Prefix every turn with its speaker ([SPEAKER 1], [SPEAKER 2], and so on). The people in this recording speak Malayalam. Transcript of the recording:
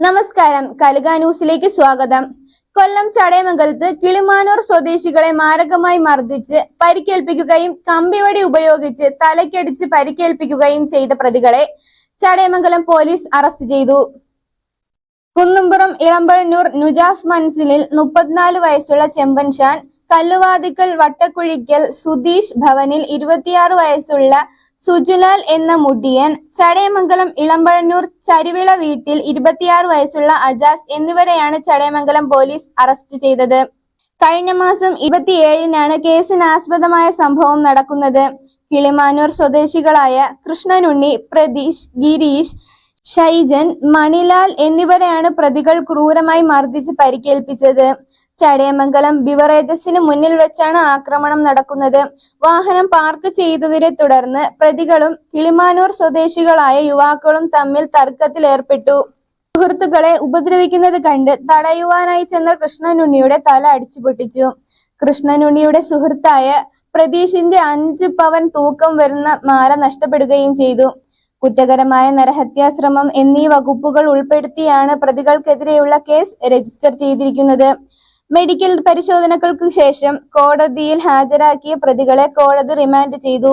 [SPEAKER 1] നമസ്കാരം. കലുക ന്യൂസിലേക്ക് സ്വാഗതം. കൊല്ലം ചടയമംഗലത്ത് കിളിമാനൂർ സ്വദേശികളെ മാരകമായി മർദ്ദിച്ച് പരിക്കേൽപ്പിക്കുകയും കമ്പിവടി ഉപയോഗിച്ച് തലക്കടിച്ച് പരിക്കേൽപ്പിക്കുകയും ചെയ്ത പ്രതികളെ ചടയമംഗലം പോലീസ് അറസ്റ്റ് ചെയ്തു. കുന്നുംപുറം ഇളമ്പഴന്നൂർ നുജാഫ് മൻസിലിൽ മുപ്പത്തിനാല് വയസ്സുള്ള ചെമ്പൻ ഷാൻ കല്ലുവാതിക്കൽ വട്ടക്കുഴിക്കൽ സുധീഷ് ഭവനിൽ ഇരുപത്തിയാറ് വയസ്സുള്ള സുജുലാൽ എന്ന മുടിയൻ ചടയമംഗലം ഇളമ്പഴന്നൂർ ചരിവിള വീട്ടിൽ ഇരുപത്തിയാറ് വയസ്സുള്ള അജാസ് എന്നിവരെയാണ് ചടയമംഗലം പോലീസ് അറസ്റ്റ് ചെയ്തത്. കഴിഞ്ഞ മാസം ഇരുപത്തിയേഴിനാണ് കേസിനാസ്പദമായ സംഭവം നടക്കുന്നത്. കിളിമാനൂർ സ്വദേശികളായ കൃഷ്ണനുണ്ണി പ്രതീഷ് ഗിരീഷ് ഷൈജൻ മണിലാൽ എന്നിവരെയാണ് പ്രതികൾ ക്രൂരമായി മർദ്ദിച്ച് പരിക്കേൽപ്പിച്ചത്. ചടയമംഗലം ബിവറേജസിന് മുന്നിൽ വെച്ചാണ് ആക്രമണം നടക്കുന്നത്. വാഹനം പാർക്ക് ചെയ്തതിനെ തുടർന്ന് പ്രതികളും കിളിമാനൂർ സ്വദേശികളായ യുവാക്കളും തമ്മിൽ തർക്കത്തിലേർപ്പെട്ടു. സുഹൃത്തുക്കളെ ഉപദ്രവിക്കുന്നത് കണ്ട് തടയുവാനായി ചെന്ന കൃഷ്ണനുണ്ണിയുടെ തല അടിച്ചു പൊട്ടിച്ചു കൃഷ്ണനുണ്ണിയുടെ സുഹൃത്തായ പ്രതീഷിന്റെ അഞ്ചു പവൻ തൂക്കം വരുന്ന മാല നഷ്ടപ്പെടുകയും ചെയ്തു. കുറ്റകരമായ നരഹത്യാശ്രമം എന്നീ വകുപ്പുകൾ ഉൾപ്പെടുത്തിയാണ് പ്രതികൾക്കെതിരെയുള്ള കേസ് രജിസ്റ്റർ ചെയ്തിരിക്കുന്നത്. മെഡിക്കൽ പരിശോധനകൾക്ക് ശേഷം കോടതിയിൽ ഹാജരാക്കിയ പ്രതികളെ കോടതി റിമാൻഡ് ചെയ്തു.